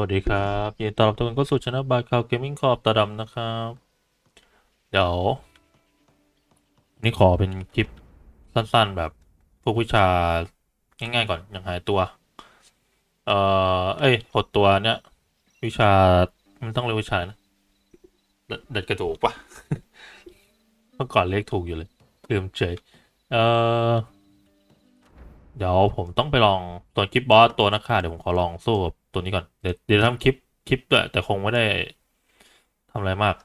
วัสดีครับยินดีต้อนรับทุกคนเข้าสู่ช anel บายคาวเกมมิ่งคอร์ตาดำนะครับ เดี๋ยว นี่ขอเป็นคลิปสั้นๆ แบบพวกวิชาง่ายๆก่อนอย่างหายตัว เอ่อ เอ้ยหดตัวเนี้ยวิชา มันต้องเรียกวิชานะเดดัดกระดูกปะเมื่อก่อนเลขถูกอยู่เลยลืมเฉยเอ่อเดี๋ยวผมต้องไปลองตัวคลิปบอสตัวนักฆ่าเดี๋ยวผมขอลองสู้กับ ตัวนี้ก่อน เดี๋ยวเดี๋ยวทำคลิปคลิปด้วยแต่คงไม่ได้ทำอะไรมาก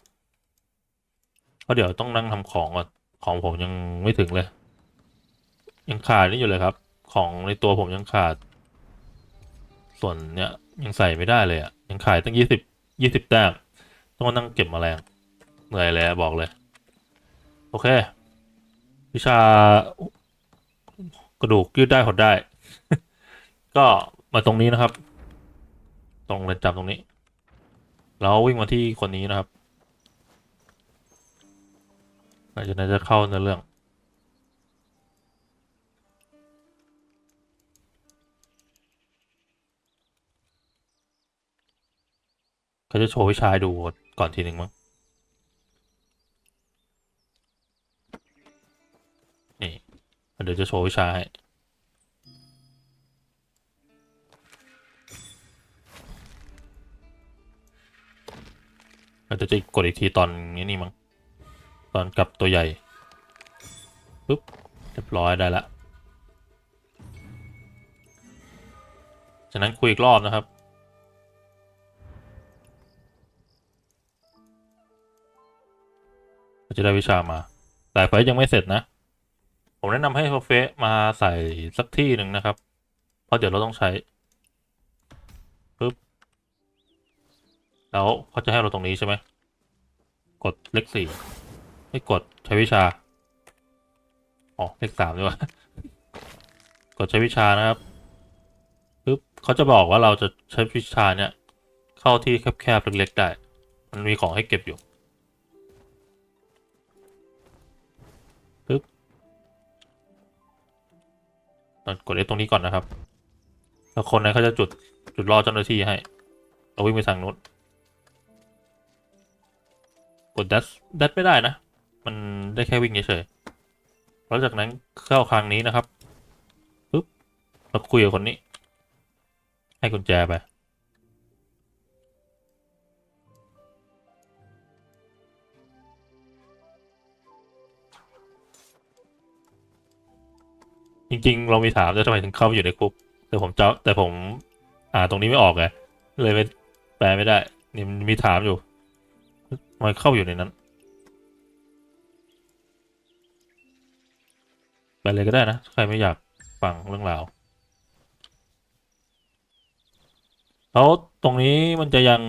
เพราะเดี๋ยวต้องนั่งทำของก่อนของผมยังไม่ถึงเลย ยังขาดนี่อยู่เลยครับ ของในตัวผมยังขาด ส่วนเนี้ยยังใส่ไม่ได้เลยอะยังขายตั้งยี่สิบยี่สิบแต้มต้องมานั่งเก็บแมลงเหนื่อยเลยอะบอกเลย โอเค วิชากระดูกยืดได้หดได้ ก็มาตรงนี้นะครับ ตรงเรือนจำตรงนี้แล้ววิ่งมาที่คนนี้นะครับหลังจากนั้นจะเข้าในอเรื่อง เขาจะโชว์วิชาให้ดูก่อนทีหนึ่งมั้งนี่เดี๋ยวจะโชว์วิชาให้ เราจะจะกดอีกทีตอนนี้นี่มั้งตอนกลับตัวใหญ่ปุ๊บเรียบร้อยได้ละจากนั้นคุยอีกรอบนะครับเราจะได้วิชามา แต่ไฟล์ยังไม่เสร็จนะ ผมแนะนำให้โฟเฟมาใส่สักที่หนึ่งนะครับ เพราะเดี๋ยวเราต้องใช้ แล้วเขาจะให้เราตรงนี้ใช่ไหม กดเลขสี่ไม่กดใช้วิชา อ๋อ เลขสามด้วยวะกดใช้วิชานะครับปึ๊บเขาจะบอกว่าเราจะใช้วิชาเนี่ย เข้าที่แคบๆเล็กๆได้ มันมีของให้เก็บอยู่กดเลขตรงนี้ก่อนนะครับ แล้วคนนั้นเขาจะจุดจุดรอเจ้าหน้าที่ให้ เราวิ่งไปทางนู้น กดดัสดัสไม่ได้นะ มันได้แค่วิ่งเฉยๆแล้วจากนั้นเข้าครั้งนี้นะครับปุ๊บเราคุยกับคนนี้ ให้กุญแจไปจริงๆ เรามีถามจะทำไมถึงเข้าไปอยู่ในคุกแต่ผมเจะแต่ผมอ่าตรงนี้ไม่ออกไงเลยไม่แปลไม่ได้ นี่มีถามอยู่ ทำไมเข้าอยู่ในนั้น ไปเลยก็ได้นะ ใครไม่อยากฟังเรื่องราวแล้วตรงนี้มันจะยัง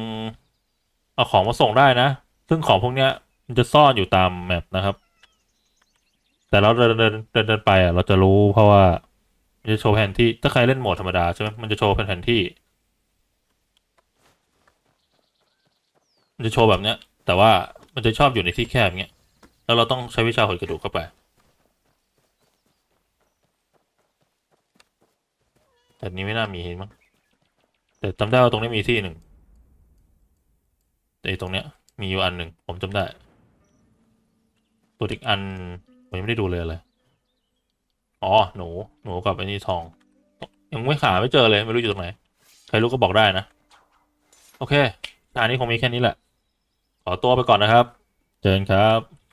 เอาของมาส่งได้นะ ซึ่งของพวกเนี้ย มันจะซ่อนอยู่ตามแมปนะครับ แต่เราเดินเดินเดินเดินไปอะ เราจะรู้เพราะว่า มันจะโชว์แผนที่ ถ้าใครเล่นโหมดธรรมดาใช่ไหมมันจะโชว์เป็นแผนที่ มันจะโชว์แบบเนี้ย แต่ว่ามันจะชอบอยู่ในที่แคบอย่างเงี้ย แล้วเราต้องใช้วิชาหดกระดูกเข้าไป แต่นี้ไม่น่ามีมั้ง แต่จำได้ว่าตรงนี้มีที่หนึ่ง แต่ตรงเนี้ยมีอยู่อันหนึ่งผมจำได้ ตัวอีกอันผมยังไม่ได้ดูเลยเลยอ๋อหนูหนูกับไอ้นี่ทอง ยังไม่หาไม่เจอเลยไม่รู้อยู่ตรงไหน ใครรู้ก็บอกได้นะ โอเคอันนี้คงมีแค่นี้แหละ ขอตัวไปก่อนนะครับเจอกันครับ